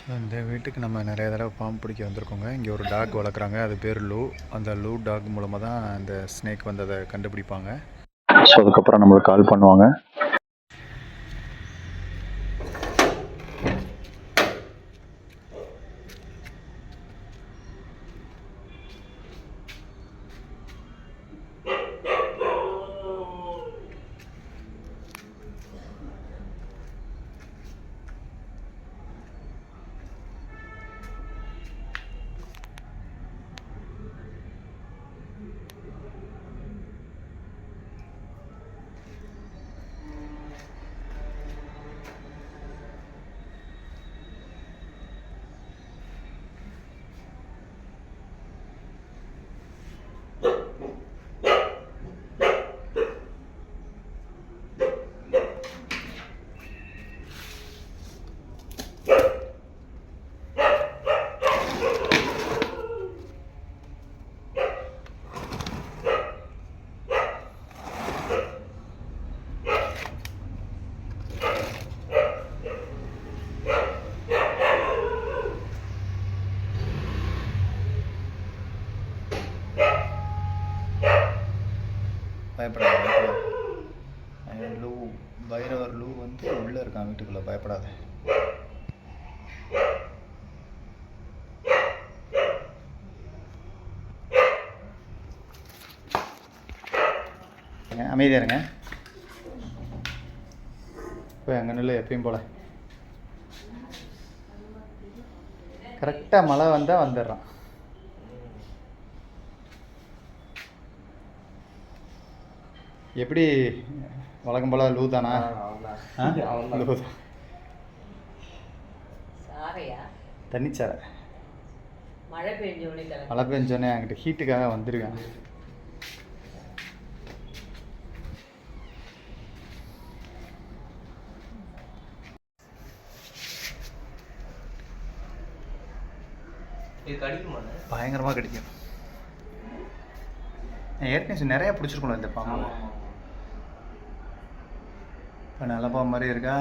So இந்த வீட்டுக்கு நம்ம நிறைய தடவை பாம்பு பிடிக்க வந்திருக்கோங்க. இங்கே ஒரு டாக் வளர்க்குறாங்க. அது பேர் லூ. அந்த லூ டாக் மூலமாக தான் இந்த ஸ்னேக் வந்து அதை கண்டுபிடிப்பாங்க. ஸோ அதுக்கப்புறம் நம்மளுக்கு கால் பண்ணுவாங்க. பயப்படாத பயப்படாத லூ பைரவர் லூ வந்து உள்ளே இருக்கான் வீட்டுக்குள்ளே. பயப்படாத. அமைதியாக இருங்க. போய் அங்கே நில்லு எப்பயும் போல. கரெக்டாக மழை வந்தால் வந்துடுறான். எப்படி வழக்கம் போல லூ தானா? லூ தண்ணிச்சாரை. மழை பெஞ்ச உடனே கிளம்பி. மழை பெஞ்சோடனே அங்கிட்ட ஹீட்டுக்காக வந்திருக்கேன் பயங்கரமாக கிடைக்கும் நான் ஏற்கனவே நிறையா பிடிச்சிருக்கணும் இந்த பாம்பு. இப்போ நல்ல மாதிரி இருக்கா?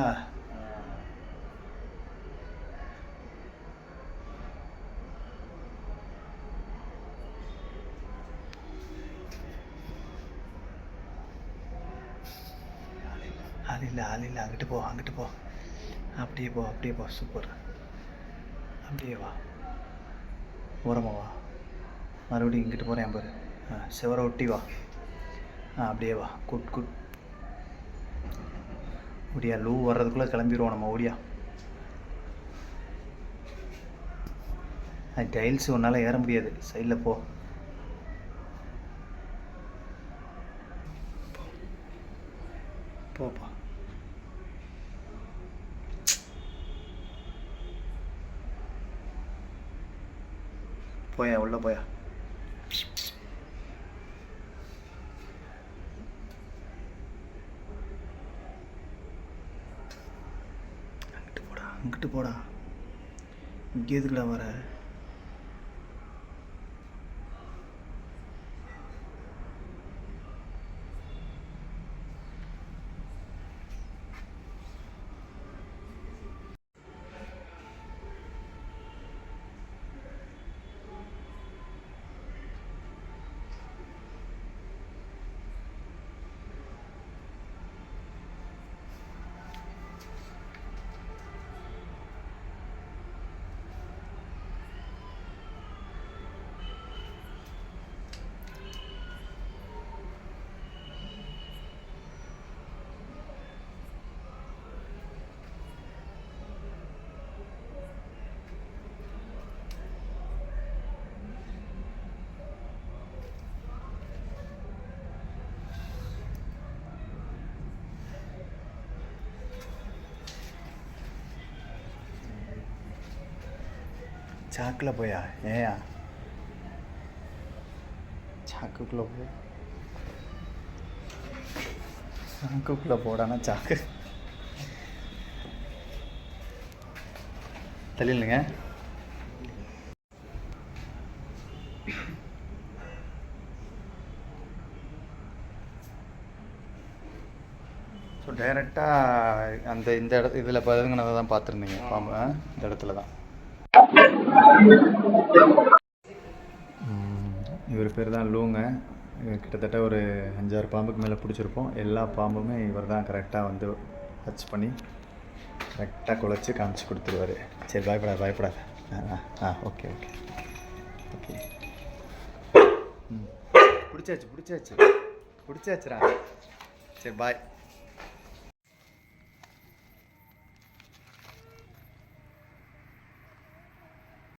ஆள் இல்லை ஆள் இல்லை. அங்கிட்டு போ அங்கிட்டு போ. அப்படியே போ அப்படியே போ. சூப்பர் அப்படியே வா. ஓரமாக வா. மறுபடியும் இங்கிட்டு போகிறேன் பாரு. ஆ செவரை ஒட்டி வா. ஆ அப்படியே வா. Good good. ஓடியா லூ வர்றதுக்குள்ளே கிளம்பிடுவோம் நம்ம ஓடியா. டைல்ஸ் உன்னால் ஏற முடியாது. சைடில் போ. போப்பா. போயா உள்ள போயா. அங்கிட்டு போடா. இங்கே எதுக்குடா வர. சாக்கில் போயா ஏயா சாக்குக்குள்ளே போ சாக்குக்குள்ளே போடானா சாக்கு தெரியலங்க ஸோ டைரெக்டாக அந்த இந்த இடத்து இதில் பதுங்கினதை தான் பார்த்துருந்தீங்க பாம்பு இந்த இடத்துல தான். இவர் பேர் தான் லூங்க. கிட்டத்தட்ட ஒரு அஞ்சாறு பாம்புக்கு மேலே பிடிச்சிருப்போம். எல்லா பாம்புமே இவர் தான் கரெக்டாக வந்து டச் பண்ணி கரெக்டாக குழச்சி காமிச்சு கொடுத்துருவாரு. சரி பயப்படாத பயப்படாத. ஆ ஆ, ஆ ஓகே ஓகே ஓகே ம். பிடிச்சாச்சு பிடிச்சாச்சு. பிடிச்சாச்சுரா சரி பாய்